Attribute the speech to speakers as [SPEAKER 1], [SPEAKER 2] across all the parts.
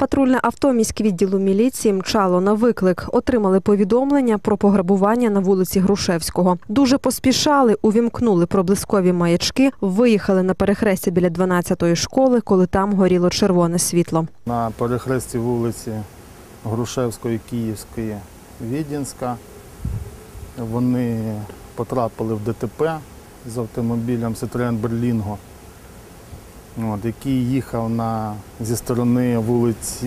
[SPEAKER 1] Патрульне авто міськвідділу міліції мчало на виклик. Отримали повідомлення про пограбування на вулиці Грушевського. Дуже поспішали, увімкнули проблискові маячки, виїхали на перехрестя біля 12-ї школи, коли там горіло червоне світло.
[SPEAKER 2] на перехресті вулиці Грушевської, Київської, Відінська. Вони потрапили в ДТП з автомобілем Citroen Berlingo, от, який їхав на, зі сторони вулиці,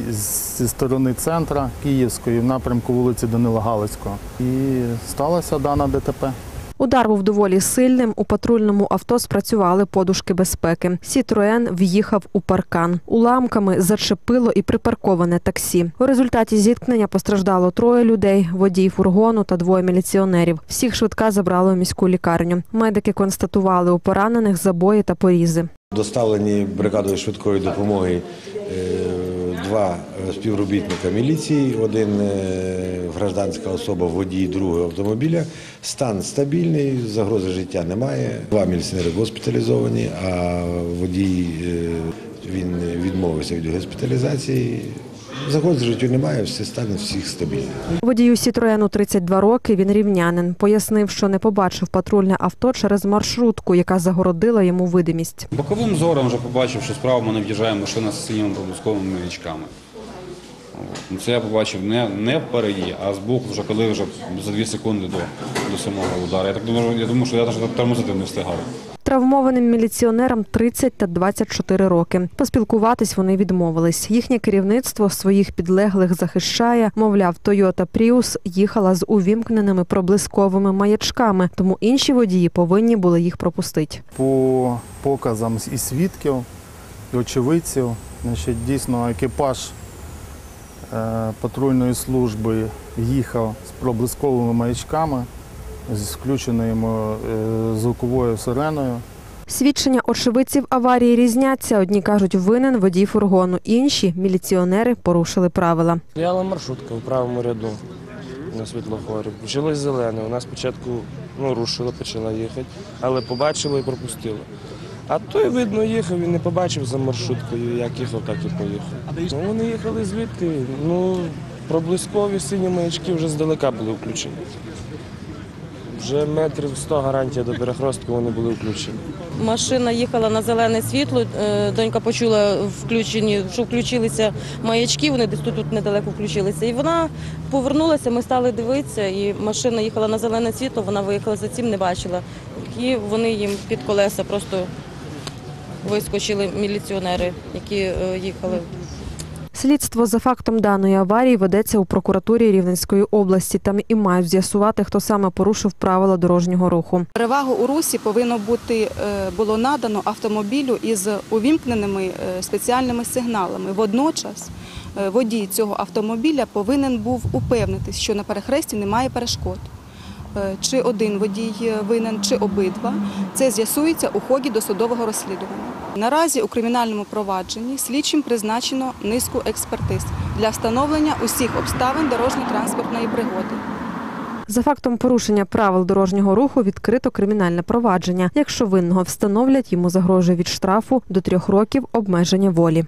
[SPEAKER 2] зі сторони центра Київської в напрямку вулиці Данила Галицького. І сталося дана ДТП.
[SPEAKER 1] Удар був доволі сильним. У патрульному авто спрацювали подушки безпеки. Сітроен в'їхав у паркан. Уламками зачепило і припарковане таксі. У результаті зіткнення постраждало троє людей: водій фургону та двоє міліціонерів. Всіх швидка забрали у міську лікарню. Медики констатували у поранених забої та порізи.
[SPEAKER 3] Доставлені бригадою швидкої допомоги е, два співробітника міліції, один е, гражданська особа, водій другого автомобіля. Стан стабільний, загрози життя немає. Два міліціонери госпіталізовані, а водій е, він відмовився від госпіталізації. Загрози життю немає, все стане всіх стабільно.
[SPEAKER 1] Водію Сітроену 32 роки. Він рівнянин. Пояснив, що не побачив патрульне авто через маршрутку, яка загородила йому видимість.
[SPEAKER 4] Боковим зором вже побачив, що справа ми не в'їжджає машина з синіми пропусковими маячками. Ну, Це я побачив не, не впереді, а збоку, вже коли вже за 2 секунди до, до самого удару. Я так думаю, я думаю, що я навіть тормозити не встигав.
[SPEAKER 1] Травмованим міліціонерам 30 та 24 роки. Поспілкуватись вони відмовились. Їхнє керівництво своїх підлеглих захищає. Мовляв, Toyota Prius їхала з увімкненими проблисковими маячками, тому інші водії повинні були їх пропустити.
[SPEAKER 2] По показам і свідків, і очевидців, значить, дійсно екіпаж патрульної служби їхав з проблисковими маячками, з включеною е, звуковою сиреною.
[SPEAKER 1] Свідчення очевидців аварії різняться. Одні кажуть, винен водій фургону, інші міліціонери порушили правила.
[SPEAKER 5] Стояла маршрутка у правому ряду на світлофорі. Почалось зелене. Вона спочатку ну, рушила, почала їхати, але побачила і пропустила. А той, видно, їхав і не побачив за маршруткою, як їхав, так і поїхав. Ну, вони їхали звідти. Ну, проблискові сині маячки вже здалека були включені. Вже метрів 100 гарантія до перехрестку вони були включені.
[SPEAKER 6] Машина їхала на зелене світло. е, Донька почула включені, що включилися маячки. Вони десь тут, тут недалеко включилися. І вона повернулася. Ми стали дивитися, і машина їхала на зелене світло. Вона виїхала за цим, не бачила. І вони їм під колеса просто вискочили міліціонери, які е, їхали.
[SPEAKER 1] Слідство за фактом даної аварії ведеться у прокуратурі Рівненської області. Там і мають з'ясувати, хто саме порушив правила дорожнього руху.
[SPEAKER 7] Перевагу у русі повинно бути е, було надано автомобілю із увімкненими е, спеціальними сигналами. Водночас водій цього автомобіля повинен був упевнитись, що на перехресті немає перешкод. Е, Чи один водій винен, чи обидва. Це з'ясується у ході досудового розслідування. Наразі у кримінальному провадженні слідчим призначено низку експертиз для встановлення усіх обставин дорожньо-транспортної пригоди.
[SPEAKER 1] За фактом порушення правил дорожнього руху відкрито кримінальне провадження. Якщо винного встановлять, йому загрожує від штрафу до трьох років обмеження волі.